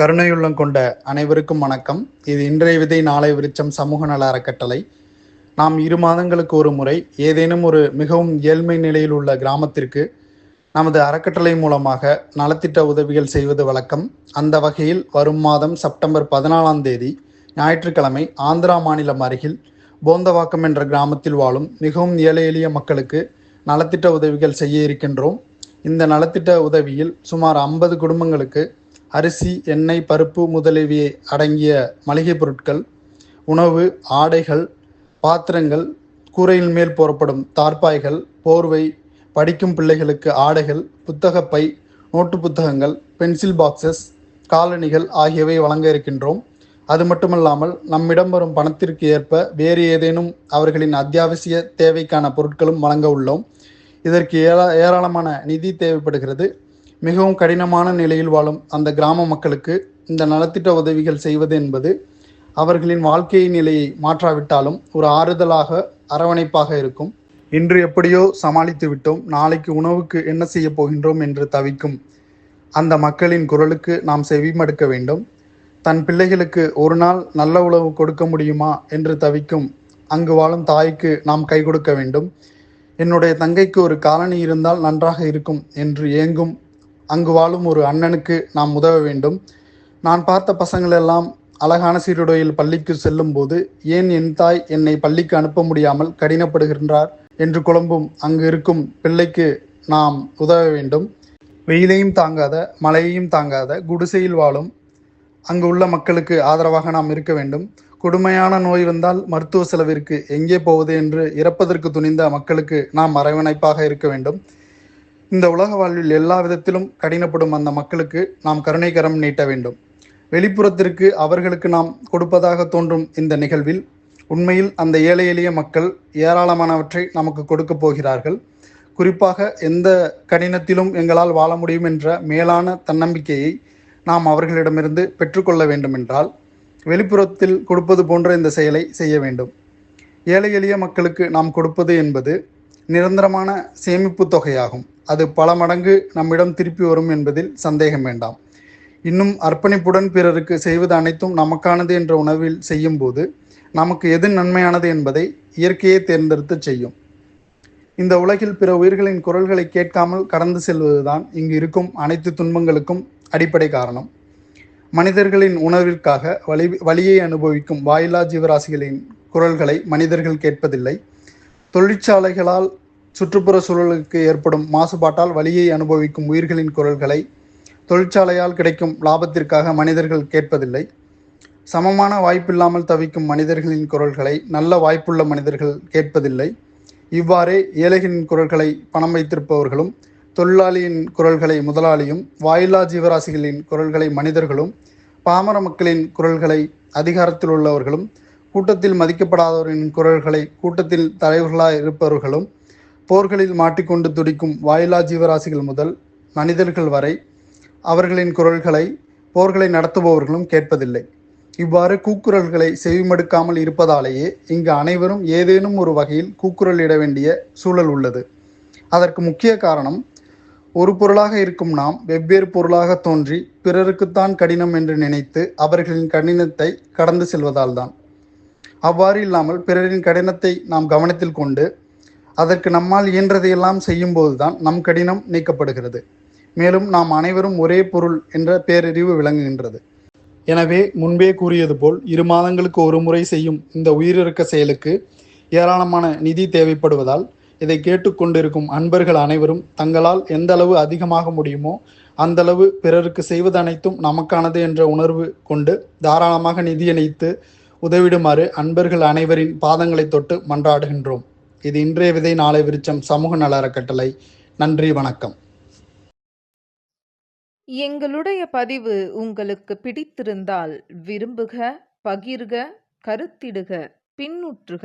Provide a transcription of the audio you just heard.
கருணையுள்ளம் கொண்ட அனைவருக்கும் வணக்கம். இது இன்றைய விதை நாளை விருச்சம் சமூக நல அறக்கட்டளை. நாம் இரு மாதங்களுக்கு ஒரு முறை ஏதேனும் ஒரு மிகவும் ஏழ்மை நிலையில் உள்ள கிராமத்திற்கு நமது அறக்கட்டளை மூலமாக நலத்திட்ட உதவிகள் செய்வது வழக்கம். அந்த வகையில் வரும் மாதம் செப்டம்பர் பதினாலாம் தேதி ஞாயிற்றுக்கிழமை ஆந்திரா மாநிலம் அருகில் போந்தவாக்கம் என்ற கிராமத்தில் வாழும் மிகவும் ஏழை எளிய மக்களுக்கு நலத்திட்ட உதவிகள் செய்ய இருக்கின்றோம். இந்த நலத்திட்ட உதவியில் சுமார் ஐம்பது குடும்பங்களுக்கு அரிசி எண்ணெய் பருப்பு முதலியவை அடங்கிய மளிகை பொருட்கள் உணவு ஆடைகள் பாத்திரங்கள் கூரையின் மேல் போறப்படும் தார்பாய்கள் போர்வை படிக்கும் பிள்ளைகளுக்கு ஆடைகள் புத்தகப்பை நோட்டு புத்தகங்கள் பென்சில் பாக்ஸஸ் காலணிகள் ஆகியவை வழங்க இருக்கின்றோம். அது மட்டுமல்லாமல் நம்மிடம் வரும் பணத்திற்கு ஏற்ப வேறு ஏதேனும் அவர்களின் அத்தியாவசிய தேவைக்கான பொருட்களும் வழங்க உள்ளோம். இதற்கு ஏரா ஏராளமான நிதி தேவைப்படுகிறது. மிகவும் கடினமான நிலையில் வாழும் அந்த கிராம மக்களுக்கு இந்த நலத்திட்ட உதவிகள் செய்வது என்பது அவர்களின் வாழ்க்கை நிலையை மாற்றாவிட்டாலும் ஒரு ஆறுதலாக அரவணைப்பாக இருக்கும். இன்று எப்படியோ சமாளித்து விட்டோம். நாளைக்கு உணவுக்கு என்ன செய்ய போகின்றோம் என்று தவிக்கும் அந்த மக்களின் குரலுக்கு நாம் செவிமடுக்க வேண்டும். தன் பிள்ளைகளுக்கு ஒரு நாள் நல்ல உணவு கொடுக்க முடியுமா என்று தவிக்கும் அங்கு வாழும் தாய்க்கு நாம் கை கொடுக்க வேண்டும். என்னுடைய தங்கைக்கு ஒரு காலனி இருந்தால் நன்றாக இருக்கும் என்று ஏங்கும் அங்கு வாழும் ஒரு அண்ணனுக்கு நாம் உதவ வேண்டும். நான் பார்த்த பசங்கள் எல்லாம் அழகான சீருடையில் பள்ளிக்கு செல்லும் போது ஏன் என் தாய் என்னை பள்ளிக்கு அனுப்ப முடியாமல் கடினப்படுகின்றார் என்று குழம்பும் அங்கு இருக்கும் பிள்ளைக்கு நாம் உதவ வேண்டும். வெயிலையும் தாங்காத மழையையும் தாங்காத குடிசையில் வாழும் அங்கு உள்ள மக்களுக்கு ஆதரவாக நாம் இருக்க வேண்டும். கொடுமையான நோய் வந்தால் மருத்துவ செலவிற்கு எங்கே போவது என்று இறப்பதற்கு துணிந்த மக்களுக்கு நாம் அரவணைப்பாக இருக்க வேண்டும். இந்த உலக வாழ்வில் எல்லா விதத்திலும் கடினப்படும் அந்த மக்களுக்கு நாம் கருணை கரம் நீட்ட வேண்டும். வெளிப்புறத்திற்கு அவர்களுக்கு நாம் கொடுப்பதாக தோன்றும் இந்த நிகழ்வில் உண்மையில் அந்த ஏழை எளிய மக்கள் ஏராளமானவற்றை நமக்கு கொடுக்க போகிறார்கள். குறிப்பாக எந்த கடினத்திலும் எங்களால் வாழ முடியும் என்ற மேலான தன்னம்பிக்கையை நாம் அவர்களிடமிருந்து பெற்றுக்கொள்ள வேண்டுமென்றால் வெளிப்புறத்தில் கொடுப்பது போன்ற இந்த செயலை செய்ய வேண்டும். ஏழை எளிய மக்களுக்கு நாம் கொடுப்பது என்பது நிரந்தரமான சேமிப்பு தொகையாகும். அது பல மடங்கு நம்மிடம் திருப்பி வரும் என்பதில் சந்தேகம் வேண்டாம். இன்னும் அர்ப்பணிப்புடன் பிறருக்கு செய்வது அனைத்தும் நமக்கானது என்ற உணர்வில் செய்யும்போது நமக்கு எது நன்மையானது என்பதை இயற்கையே தேர்ந்தெடுத்து செய்யும். இந்த உலகில் பிற உயிர்களின் குரல்களை கேட்காமல் கடந்து செல்வதுதான் இங்கு இருக்கும் அனைத்து துன்பங்களுக்கும் அடிப்படை காரணம். மனிதர்களின் உணர்விற்காக வலி வலியை அனுபவிக்கும் வாயிலா ஜீவராசிகளின் குரல்களை மனிதர்கள் கேட்பதில்லை. தொழிற்சாலைகளால் சுற்றுப்புற சூழலுக்கு ஏற்படும் மாசுபாட்டால் வலியை அனுபவிக்கும் உயிர்களின் குரல்களை தொழிற்சாலையால் கிடைக்கும் லாபத்திற்காக மனிதர்கள் கேட்பதில்லை. சமமான வாய்ப்பில்லாமல் தவிக்கும் மனிதர்களின் குரல்களை நல்ல வாய்ப்புள்ள மனிதர்கள் கேட்பதில்லை. இவ்வாறே ஏழைகளின் குரல்களை பணம் வைத்திருப்பவர்களும் தொழிலாளியின் குரல்களை முதலாளியும் வாயிலா ஜீவராசிகளின் குரல்களை மனிதர்களும் பாமர மக்களின் குரல்களை அதிகாரத்தில் உள்ளவர்களும் கூட்டத்தில் மதிக்கப்படாதவரின் குரல்களை கூட்டத்தில் தலைவர்களாக இருப்பவர்களும் போர்களில் மாட்டிக்கொண்டு துடிக்கும் வாயிலா ஜீவராசிகள் முதல் மனிதர்கள் வரை அவர்களின் குரல்களை போர்களை நடத்துபவர்களும் கேட்பதில்லை. இவ்வாறு கூக்குரல்களை செவிமடுக்காமல் இருப்பதாலேயே இங்கு அனைவரும் ஏதேனும் ஒரு வகையில் கூக்குரல் இட வேண்டிய சூழல் உள்ளது. அதற்கு முக்கிய காரணம் ஒரு பொருளாக இருக்கும் நாம் வெவ்வேறு பொருளாக தோன்றி பிறருக்குத்தான் கடினம் என்று நினைத்து அவர்களின் கடினத்தை கடந்து செல்வதால்தான். அவ்வாறு இல்லாமல் பிறரின் கடினத்தை நாம் கவனத்தில் கொண்டு அதற்கு நம்மால் இயன்றதையெல்லாம் செய்யும்போதுதான் நம் கடினம் நீக்கப்படுகிறது. மேலும் நாம் அனைவரும் ஒரே பொருள் என்ற பேரறிவு விளங்குகின்றது. எனவே முன்பே கூறியது போல் இரு மாதங்களுக்கு ஒரு முறை செய்யும் இந்த உயிரிழக்க செயலுக்கு ஏராளமான நிதி தேவைப்படுவதால் இதை கேட்டுக்கொண்டிருக்கும் அன்பர்கள் அனைவரும் தங்களால் எந்த அளவு அதிகமாக முடியுமோ அந்த அளவு பிறருக்கு செய்வது அனைத்தும் நமக்கானது என்ற உணர்வு கொண்டு தாராளமாக நிதியணைத்து உதவிடுமாறு அன்பர்கள் அனைவரின் பாதங்களை தொட்டு மன்றாடுகின்றோம். இது இன்றைய விதை நாளை விருச்சம் சமூக நல அறக்கட்டளை நன்றி வணக்கம். எங்களுடைய பதிவு உங்களுக்கு பிடித்திருந்தால் விரும்புக பகிர்க கருத்திடுக பின்னுற்றுக.